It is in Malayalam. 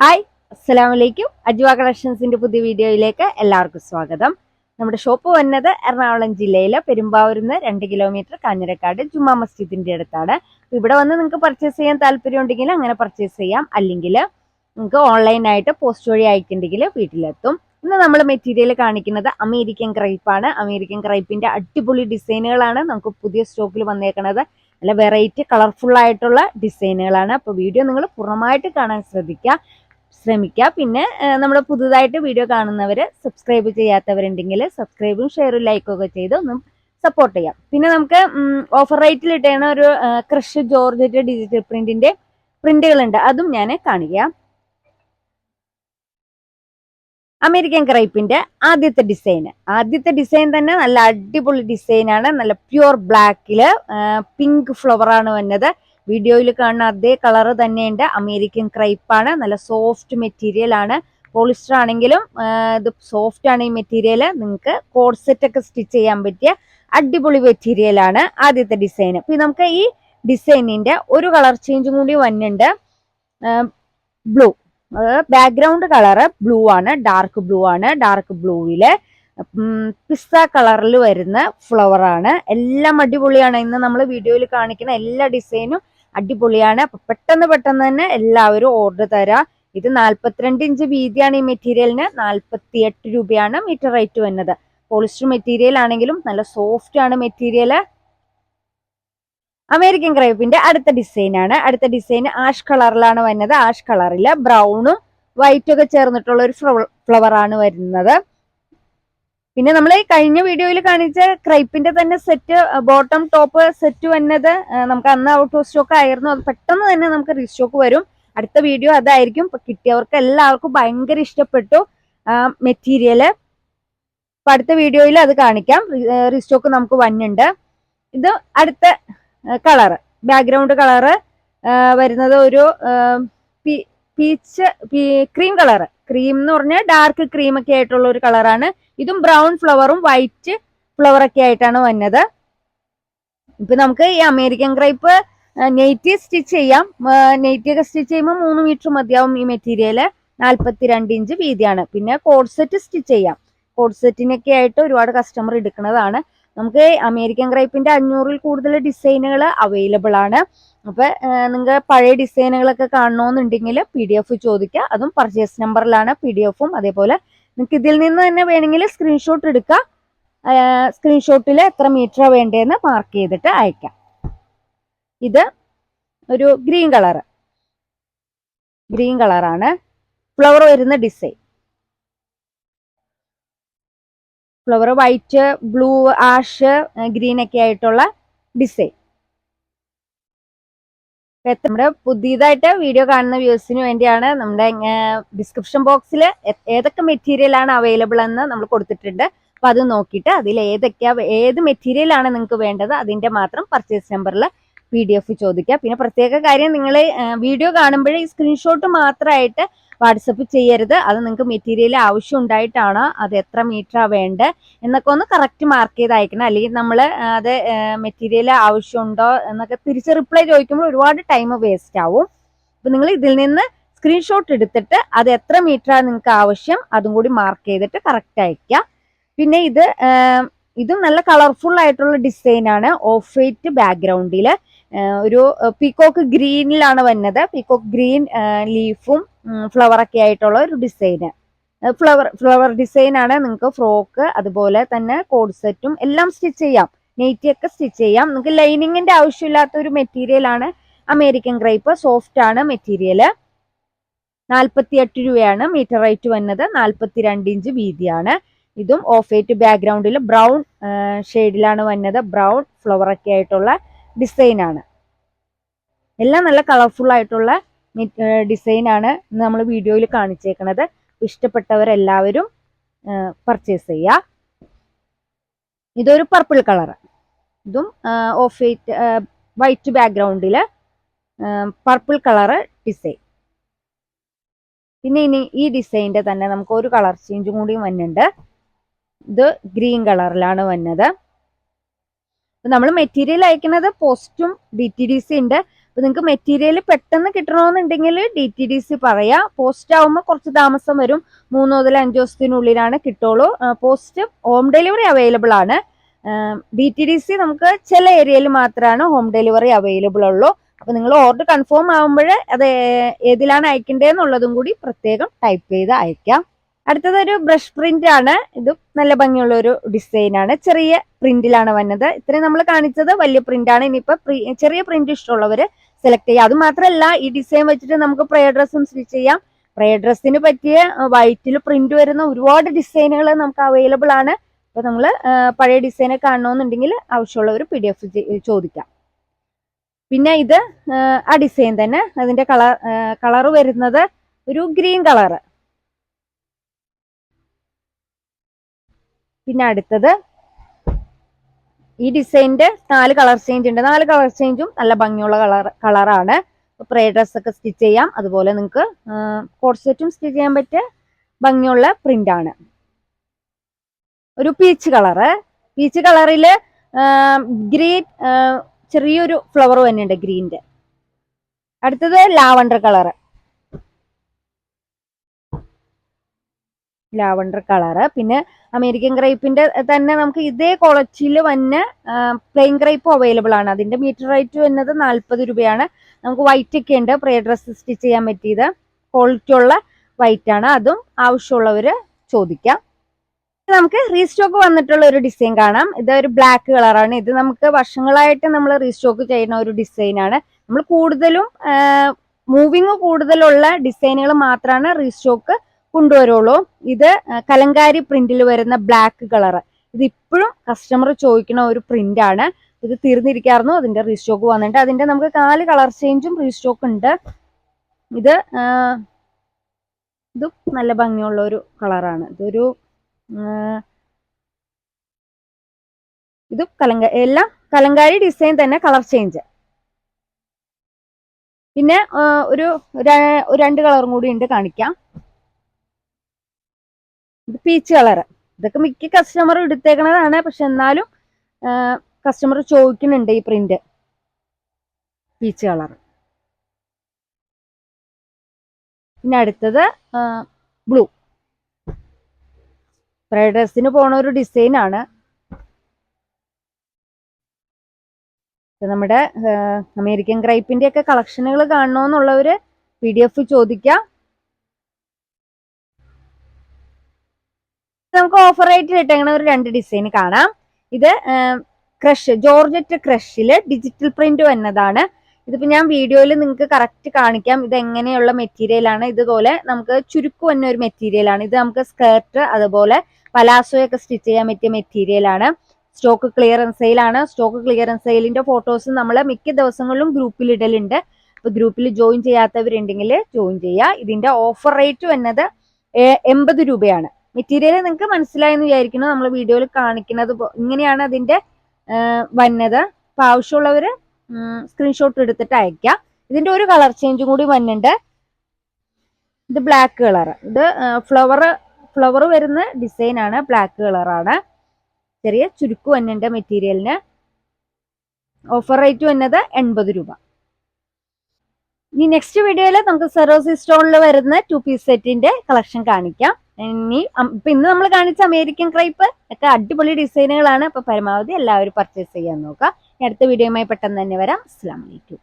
ഹായ് അസ്സലാമു വലൈക്കും അജ്വ കളക്ഷൻസിന്റെ പുതിയ വീഡിയോയിലേക്ക് എല്ലാവർക്കും സ്വാഗതം. നമ്മുടെ ഷോപ്പ് വന്നത് എറണാകുളം ജില്ലയിലെ പെരുമ്പാവൂരിന്ന് രണ്ട് കിലോമീറ്റർ കാഞ്ഞിരക്കാട് ജുമാ മസ്ജിദിന്റെ അടുത്താണ്. ഇവിടെ വന്ന് നിങ്ങൾക്ക് പർച്ചേസ് ചെയ്യാൻ താല്പര്യം ഉണ്ടെങ്കിൽ അങ്ങനെ പർച്ചേസ് ചെയ്യാം. അല്ലെങ്കിൽ നിങ്ങൾക്ക് ഓൺലൈനായിട്ട് പോസ്റ്റ് വഴി അയക്കുന്നുണ്ടെങ്കിൽ വീട്ടിലെത്തും. ഇന്ന് നമ്മൾ മെറ്റീരിയൽ കാണിക്കുന്നത് അമേരിക്കൻ ക്രൈപ്പാണ് അമേരിക്കൻ ക്രൈപ്പിന്റെ അടിപൊളി ഡിസൈനുകളാണ് നമുക്ക് പുതിയ സ്റ്റോക്കിൽ വന്നേക്കുന്നത് നല്ല വെറൈറ്റി കളർഫുൾ ആയിട്ടുള്ള ഡിസൈനുകളാണ് അപ്പോൾ വീഡിയോ നിങ്ങൾ പൂർണമായിട്ട് കാണാൻ ശ്രദ്ധിക്കുക. ശ്രമിക്കുക പിന്നെ നമ്മൾ പുതുതായിട്ട് വീഡിയോ കാണുന്നവർ സബ്സ്ക്രൈബ് ചെയ്യാത്തവരുണ്ടെങ്കിൽ സബ്സ്ക്രൈബും ഷെയറും ലൈക്കും ഒക്കെ ചെയ്ത് ഒന്നും സപ്പോർട്ട് ചെയ്യാം. പിന്നെ നമുക്ക് ഓഫർ റേറ്റിൽ ഇട്ടേണ ഒരു ക്രഷ് ജോർജറ്റ് ഡിജിറ്റൽ പ്രിന്റിന്റെ പ്രിന്റുകളുണ്ട് അതും ഞാൻ കാണിക്കാം. അമേരിക്കൻ ക്രൈപ്പിന്റെ ആദ്യത്തെ ഡിസൈൻ ആദ്യത്തെ ഡിസൈൻ തന്നെ നല്ല അടിപൊളി ഡിസൈനാണ് നല്ല പ്യുവർ ബ്ലാക്കിൽ പിങ്ക് ഫ്ലവർ ആണ് വന്നത്. വീഡിയോയിൽ കാണുന്ന അതേ കളർ തന്നെയുണ്ട്. അമേരിക്കൻ ക്രൈപ്പാണ് നല്ല സോഫ്റ്റ് മെറ്റീരിയൽ ആണ്. പോളിസ്റ്റർ ആണെങ്കിലും ഇത് സോഫ്റ്റ് ആണ് ഈ മെറ്റീരിയൽ നിങ്ങൾക്ക് കോഡ്സെറ്റ് ഒക്കെ സ്റ്റിച്ച് ചെയ്യാൻ പറ്റിയ അടിപൊളി മെറ്റീരിയൽ ആണ് ആദ്യത്തെ ഡിസൈൻ പിന്നെ നമുക്ക് ഈ ഡിസൈനിന്റെ ഒരു കളർ ചേഞ്ചും കൂടി വന്നിട്ടുണ്ട്. ബ്ലൂ ബാക്ക്ഗ്രൗണ്ട് കളറ് ബ്ലൂ ആണ്. ഡാർക്ക് ബ്ലൂ ആണ്. ഡാർക്ക് ബ്ലൂവിൽ പിസ്ത കളറിൽ വരുന്ന ഫ്ലവർ ആണ്. എല്ലാം അടിപൊളിയാണ്. ഇന്ന് നമ്മൾ വീഡിയോയിൽ കാണിക്കുന്ന എല്ലാ ഡിസൈനും അടിപൊളിയാണ്. അപ്പൊ പെട്ടെന്ന് പെട്ടെന്ന് തന്നെ എല്ലാവരും ഓർഡർ തരാം. ഇത് നാല്പത്തിരണ്ട് ഇഞ്ച് വീതിയാണ് ഈ മെറ്റീരിയലിന് നാല്പത്തി എട്ട് രൂപയാണ് മീറ്റർ റേറ്റ് വരുന്നത്. പോളിസ്റ്റർ മെറ്റീരിയൽ ആണെങ്കിലും നല്ല സോഫ്റ്റ് ആണ് മെറ്റീരിയൽ അമേരിക്കൻ ക്രൈപ്പിന്റെ അടുത്ത ഡിസൈൻ ആണ്. അടുത്ത ഡിസൈൻ ആഷ് കളറിലാണ് വരുന്നത്. ആഷ് കളറിൽ ബ്രൗണും വൈറ്റും ഒക്കെ ചേർന്നിട്ടുള്ള ഒരു ഫ്ലവർ ആണ് വരുന്നത്. പിന്നെ നമ്മൾ ഈ കഴിഞ്ഞ വീഡിയോയിൽ കാണിച്ച ക്രൈപ്പിന്റെ തന്നെ സെറ്റ് ബോട്ടം ടോപ്പ് സെറ്റ് വന്നത് നമുക്ക് അന്ന് ഔട്ട് ഓഫ് സ്റ്റോക്ക് ആയിരുന്നു. അത് പെട്ടെന്ന് തന്നെ നമുക്ക് റീസ്റ്റോക്ക് വരും. അടുത്ത വീഡിയോ അതായിരിക്കും. കിട്ടിയവർക്ക് എല്ലാവർക്കും ഭയങ്കര ഇഷ്ടപ്പെട്ടു മെറ്റീരിയൽ അപ്പൊ അടുത്ത വീഡിയോയിൽ അത് കാണിക്കാം. റീസ്റ്റോക്ക് നമുക്ക് വന്നുണ്ട് ഇത് അടുത്ത കളറ് ബാക്ക്ഗ്രൗണ്ട് കളറ് വരുന്നത് ഒരു പീച്ച് ക്രീം കളറ് ക്രീം എന്ന് പറഞ്ഞാൽ ഡാർക്ക് ക്രീം ഒക്കെ ആയിട്ടുള്ള ഒരു കളറാണ് ഇതും ബ്രൗൺ ഫ്ലവറും വൈറ്റ് ഫ്ലവർ ഒക്കെ ആയിട്ടാണ് വന്നത്. ഇപ്പൊ നമുക്ക് ഈ അമേരിക്കൻ ക്രൈപ്പ് നെയ്റ്റി സ്റ്റിച്ച് ചെയ്യാം. നെയ്റ്റി ഒക്കെ സ്റ്റിച്ച് ചെയ്യുമ്പോൾ മൂന്ന് മീറ്റർ മതിയാവും ഈ മെറ്റീരിയൽ നാൽപ്പത്തിരണ്ട് ഇഞ്ച് വീതിയാണ്. പിന്നെ കോഡ്സെറ്റ് സ്റ്റിച്ച് ചെയ്യാം. കോഡ്സെറ്റിനൊക്കെ ആയിട്ട് ഒരുപാട് കസ്റ്റമർ എടുക്കുന്നതാണ്. നമുക്ക് അമേരിക്കൻ ക്രൈപ്പിന്റെ അഞ്ഞൂറിൽ കൂടുതൽ ഡിസൈനുകൾ അവൈലബിൾ ആണ്. അപ്പൊ നിങ്ങൾക്ക് പഴയ ഡിസൈനുകളൊക്കെ കാണണമെന്നുണ്ടെങ്കിൽ പി ഡി എഫ് ചോദിക്കുക അതും പർച്ചേസ് നമ്പറിലാണ് പി ഡി എഫും അതേപോലെ നിങ്ങൾക്ക് ഇതിൽ നിന്ന് തന്നെ വേണമെങ്കിൽ സ്ക്രീൻഷോട്ട് എടുക്കുക സ്ക്രീൻഷോട്ടിൽ എത്ര മീറ്റർ വേണ്ടതെന്ന് മാർക്ക് ചെയ്തിട്ട് അയക്കാം. ഇത് ഒരു ഗ്രീൻ കളർ ഗ്രീൻ കളറാണ് ഫ്ലവർ വരുന്ന design flower white blue ash green ഒക്കെ ആയിട്ടുള്ള ഡിസൈൻ. നമ്മുടെ പുതിയതായിട്ട് വീഡിയോ കാണുന്ന വ്യൂസിന് വേണ്ടിയാണ് നമ്മുടെ ഡിസ്ക്രിപ്ഷൻ ബോക്സിൽ ഏതൊക്കെ മെറ്റീരിയൽ ആണ് അവൈലബിൾ എന്ന് നമ്മൾ കൊടുത്തിട്ടുണ്ട്. അപ്പൊ അത് നോക്കിയിട്ട് അതിൽ ഏതൊക്കെയാ ഏത് മെറ്റീരിയൽ ആണ് നിങ്ങൾക്ക് വേണ്ടത് അതിന്റെ മാത്രം പർച്ചേസ് നമ്പറിൽ പി ഡി എഫ് ചോദിക്കുക. പിന്നെ പ്രത്യേക കാര്യം നിങ്ങൾ വീഡിയോ കാണുമ്പോഴേ ഈ സ്ക്രീൻഷോട്ട് മാത്രമായിട്ട് വാട്സപ്പ് ചെയ്യരുത്. അത് നിങ്ങൾക്ക് മെറ്റീരിയൽ ആവശ്യം ഉണ്ടായിട്ടാണ് അത് എത്ര മീറ്ററാണ് വേണ്ടത് എന്നൊക്കെ ഒന്ന് കറക്റ്റ് മാർക്ക് ചെയ്ത് അയക്കണം അല്ലെങ്കിൽ നമ്മൾ അത് മെറ്റീരിയൽ ആവശ്യമുണ്ടോ എന്നൊക്കെ തിരിച്ച് റിപ്ലൈ ചോദിക്കുമ്പോൾ ഒരുപാട് ടൈം വേസ്റ്റ് ആവും. അപ്പം നിങ്ങൾ ഇതിൽ നിന്ന് സ്ക്രീൻഷോട്ട് എടുത്തിട്ട് അത് എത്ര മീറ്ററാണ് നിങ്ങൾക്ക് ആവശ്യം അതും കൂടി മാർക്ക് ചെയ്തിട്ട് കറക്റ്റ് അയക്കുക പിന്നെ ഇത് ഇതും നല്ല കളർഫുൾ ആയിട്ടുള്ള ഡിസൈനാണ് ഓഫ് വൈറ്റ് ബാക്ക്ഗ്രൗണ്ടിൽ ഒരു പീക്കോക്ക് ഗ്രീനിലാണ് വന്നത്. പീക്കോക്ക് ഗ്രീൻ ലീഫും ഫ്ലവറൊക്കെ ആയിട്ടുള്ള ഒരു ഡിസൈന് ഫ്ലവർ ഫ്ലവർ ഡിസൈനാണ് നിങ്ങൾക്ക് ഫ്രോക്ക് അതുപോലെ തന്നെ കോഡ് സെറ്റും എല്ലാം സ്റ്റിച്ച് ചെയ്യാം. നെയ്റ്റി ഒക്കെ സ്റ്റിച്ച് ചെയ്യാം. നിങ്ങൾക്ക് ലൈനിങ്ങിന്റെ ആവശ്യമില്ലാത്ത ഒരു മെറ്റീരിയലാണ് അമേരിക്കൻ ക്രൈപ്പ് സോഫ്റ്റ് ആണ് മെറ്റീരിയൽ നാൽപ്പത്തി എട്ട് രൂപയാണ് മീറ്റർ റേറ്റ് വന്നത്. നാൽപ്പത്തി രണ്ട് ഇഞ്ച് വീതിയാണ്. ഇതും ഓഫ് വൈറ്റ് ബാക്ക്ഗ്രൗണ്ടിൽ ബ്രൗൺ ഷെയ്ഡിലാണ് വന്നത്. ബ്രൗൺ ഫ്ലവർ ഒക്കെ ആയിട്ടുള്ള ഡിസൈൻ ആണ് എല്ലാം നല്ല കളർഫുൾ ആയിട്ടുള്ള ഡിസൈനാണ് ആണ് നമ്മൾ വീഡിയോയിൽ കാണിച്ചേക്കുന്നത് ഇഷ്ടപ്പെട്ടവരെല്ലാവരും പർച്ചേസ് ചെയ്യുക ഇതൊരു പർപ്പിൾ കളർ ഇതും ഓഫ് വൈറ്റ് വൈറ്റ് ബാക്ക്ഗ്രൗണ്ടിൽ പർപ്പിൾ കളറ് ഡിസൈൻ പിന്നെ ഇനി ഈ ഡിസൈന്റെ തന്നെ നമുക്ക് ഒരു കളർ ചേഞ്ചും കൂടി വന്നിട്ടുണ്ട്. ഇത് ഗ്രീൻ കളറിലാണ് വന്നത്. നമ്മൾ മെറ്റീരിയൽ അയക്കുന്നത് പോസ്റ്റും ഡി ടി ഡി സി ഉണ്ട്. അപ്പൊ നിങ്ങൾക്ക് മെറ്റീരിയൽ പെട്ടെന്ന് കിട്ടണമെന്നുണ്ടെങ്കിൽ ഡി ടി ഡി സി പറയാ. പോസ്റ്റ് ആവുമ്പോൾ കുറച്ച് താമസം വരും. മൂന്ന് മുതൽ അഞ്ച് ദിവസത്തിനുള്ളിലാണ് കിട്ടുള്ളൂ പോസ്റ്റ് ഹോം ഡെലിവറി അവൈലബിൾ ആണ്. ഡി ടി ഡി സി നമുക്ക് ചില ഏരിയയിൽ മാത്രമാണ് ഹോം ഡെലിവറി അവൈലബിൾ ഉള്ളൂ. അപ്പൊ നിങ്ങൾ ഓർഡർ കൺഫേം ആകുമ്പോൾ അത് ഏതിലാണ് അയക്കേണ്ടതെന്നുള്ളതും കൂടി പ്രത്യേകം ടൈപ്പ് ചെയ്ത് അയക്കാം. അടുത്തത് ഒരു ബ്രഷ് പ്രിന്റ് ആണ്. ഇതും നല്ല ഭംഗിയുള്ള ഒരു ഡിസൈൻ ആണ്. ചെറിയ പ്രിന്റിലാണ് വന്നത്. ഇത്രയും നമ്മൾ കാണിച്ചത് വലിയ പ്രിന്റ് ആണ്. ഇനിയിപ്പോ പ്രി- ചെറിയ പ്രിന്റ് ഇഷ്ടമുള്ളവര് സെലക്ട് ചെയ്യാം. അത് മാത്രമല്ല ഈ ഡിസൈൻ വെച്ചിട്ട് നമുക്ക് പ്രേ ഡ്രസ്സും സ്റ്റിച്ച് ചെയ്യാം. പ്രേ ഡ്രസ്സിന് പറ്റിയ വൈറ്റിൽ പ്രിന്റ് വരുന്ന ഒരുപാട് ഡിസൈനുകൾ നമുക്ക് അവൈലബിൾ ആണ്. അപ്പൊ നമ്മൾ പഴയ ഡിസൈൻ കാണണമെന്നുണ്ടെങ്കിൽ ആവശ്യമുള്ളവർ പി ഡി എഫ് ചോദിക്കാം. പിന്നെ ഇത് ആ ഡിസൈൻ തന്നെ. അതിന്റെ കളർ കളർ വരുന്നത് ഒരു ഗ്രീൻ കളറ് പിന്നെ അടുത്തത് ഈ ഡിസൈനിന്റെ നാല് കളർ ചേഞ്ച് ഉണ്ട്. നാല് കളർ ചേഞ്ചും നല്ല ഭംഗിയുള്ള കളർ കളറാണ്. പ്രേ ഡ്രസ് ഒക്കെ സ്റ്റിച്ച് ചെയ്യാം. അതുപോലെ നിങ്ങൾക്ക് കോർസെറ്റും സ്റ്റിച്ച് ചെയ്യാൻ പറ്റിയ ഭംഗിയുള്ള പ്രിന്റ് ആണ്. ഒരു പീച്ച് കളറ്. പീച്ച് കളറിൽ ഗ്രീൻ ചെറിയൊരു ഫ്ലവർ തന്നെയുണ്ട് ഗ്രീന്റെ അടുത്തത് ലാവണ്ടർ കളറ്. Lavender colour. പിന്നെ അമേരിക്കൻ ഗ്രേപ്പിന്റെ തന്നെ നമുക്ക് ഇതേ ക്വാളിറ്റിയിൽ വന്ന പ്ലെയിൻ ഗ്രേപ്പും അവൈലബിൾ ആണ്. അതിന്റെ മീറ്റർ റേറ്റ് വരുന്നത് നാൽപ്പത് രൂപയാണ്. നമുക്ക് വൈറ്റ് ഒക്കെ ഉണ്ട്. പ്രേ ഡ്രസ് സ്റ്റിച്ച് ചെയ്യാൻ പറ്റിയത് ക്വാളിറ്റി ഉള്ള വൈറ്റ് ആണ്. അതും ആവശ്യമുള്ളവർ ചോദിക്കാം. നമുക്ക് റീസ്റ്റോക്ക് വന്നിട്ടുള്ള ഒരു ഡിസൈൻ കാണാം. ഇത് ഒരു ബ്ലാക്ക് കളറാണ് ഇത് നമുക്ക് വർഷങ്ങളായിട്ട് നമ്മൾ റീസ്റ്റോക്ക് ചെയ്യുന്ന ഒരു ഡിസൈനാണ് നമ്മൾ കൂടുതലും മൂവിങ് കൂടുതലുള്ള ഡിസൈനുകൾ മാത്രമാണ് റീസ്റ്റോക്ക് കൊണ്ടുവരുള്ളൂ. ഇത് കലങ്കാരി പ്രിന്റിൽ വരുന്ന ബ്ലാക്ക് കളർ ഇത് ഇപ്പോഴും കസ്റ്റമർ ചോദിക്കുന്ന ഒരു പ്രിന്റ് ആണ്. ഇത് തീർന്നിരിക്കായിരുന്നു അതിന്റെ റീസ്റ്റോക്ക് വന്നിട്ട് അതിന്റെ നമുക്ക് നാല് കളർ ചേഞ്ചും റീസ്റ്റോക്ക് ഉണ്ട്. ഇത് ഇതും നല്ല ഭംഗിയുള്ള ഒരു കളറാണ് ഇതൊരു ഇതും കലങ്ക എല്ലാം കലങ്കാരി ഡിസൈൻ തന്നെ കളർ ചേഞ്ച് പിന്നെ ഒരു രണ്ട് കളറും കൂടി ഉണ്ട് കാണിക്കാം. ഇത് പീച്ച് കളർ ഇതൊക്കെ മിക്ക കസ്റ്റമർ എടുത്തേക്കണതാണ്. പക്ഷെ എന്നാലും കസ്റ്റമർ ചോദിക്കുന്നുണ്ട് ഈ പ്രിന്റ് പീച്ച് കളർ പിന്നെ അടുത്തത് ബ്ലൂ ഫ്രൈഡ് ഡ്രസ്സിന് പോണ ഒരു ഡിസൈനാണ് നമ്മുടെ അമേരിക്കൻ ക്രൈപ്പിന്റെ ഒക്കെ കളക്ഷനുകൾ കാണണമെന്നുള്ളവര് പി ഡി എഫ് ചോദിക്കാം. നമുക്ക് ഓഫർ റേറ്റിൽ ഇട്ടങ്ങനെ ഒരു രണ്ട് ഡിസൈൻ കാണാം. ഇത് ക്രഷ് ജോർജറ്റ് ക്രഷിൽ ഡിജിറ്റൽ പ്രിന്റ് വന്നതാണ്. ഇതിപ്പോ ഞാൻ വീഡിയോയിൽ നിങ്ങൾക്ക് കറക്റ്റ് കാണിക്കാം. ഇത് എങ്ങനെയുള്ള മെറ്റീരിയൽ ആണ്. ഇതുപോലെ നമുക്ക് ചുരുക്ക് വന്ന ഒരു മെറ്റീരിയൽ ആണ്. ഇത് നമുക്ക് സ്കേർട്ട് അതുപോലെ പലാസോയൊക്കെ സ്റ്റിച്ച് ചെയ്യാൻ പറ്റിയ മെറ്റീരിയൽ ആണ്. സ്റ്റോക്ക് ക്ലിയറൻസ് സെയിലാണ് സ്റ്റോക്ക് ക്ലിയറൻസ് സെയിലിന്റെ ഫോട്ടോസ് നമ്മൾ മിക്ക ദിവസങ്ങളിലും ഗ്രൂപ്പിൽ ഇടലുണ്ട്. അപ്പൊ ഗ്രൂപ്പിൽ ജോയിൻ ചെയ്യാത്തവരുണ്ടെങ്കിൽ ജോയിൻ ചെയ്യുക. ഇതിന്റെ ഓഫർ റേറ്റ് വന്നത് എൺപത് രൂപയാണ്. മെറ്റീരിയൽ നിങ്ങൾക്ക് മനസ്സിലായെന്ന് വിചാരിക്കുന്നു. നമ്മൾ വീഡിയോയിൽ കാണിക്കുന്നത് ഇങ്ങനെയാണ് അതിന്റെ വന്നത്. അപ്പം ആവശ്യമുള്ളവർ സ്ക്രീൻഷോട്ട് എടുത്തിട്ട് അയക്കാം. ഇതിന്റെ ഒരു കളർ ചേഞ്ചും കൂടി വന്നിട്ടുണ്ട് ഇത് ബ്ലാക്ക് കളർ ഇത് ഫ്ലവർ ഫ്ലവർ വരുന്ന ഡിസൈൻ ആണ്. ബ്ലാക്ക് കളറാണ് ചെറിയ ചുരുക്ക് വന്നിട്ടുണ്ട് മെറ്റീരിയലിന് ഓഫർ റേറ്റ് വന്നത് എൺപത് രൂപ. ഇനി നെക്സ്റ്റ് വീഡിയോയിൽ നമുക്ക് സെറോസി സ്റ്റോണിൽ വരുന്ന ടു പീസ് സെറ്റിന്റെ കളക്ഷൻ കാണിക്കാം. ഇനി ഇപ്പൊ ഇന്ന് നമ്മൾ കാണിച്ച അമേരിക്കൻ ക്രൈപ്പ് ഒക്കെ അടിപൊളി ഡിസൈനുകളാണ്. അപ്പൊ പരമാവധി എല്ലാവരും പർച്ചേസ് ചെയ്യാൻ നോക്കുക. അടുത്ത വീഡിയോയുമായി പെട്ടെന്ന് തന്നെ വരാം. അസ്സാം വലൈക്കും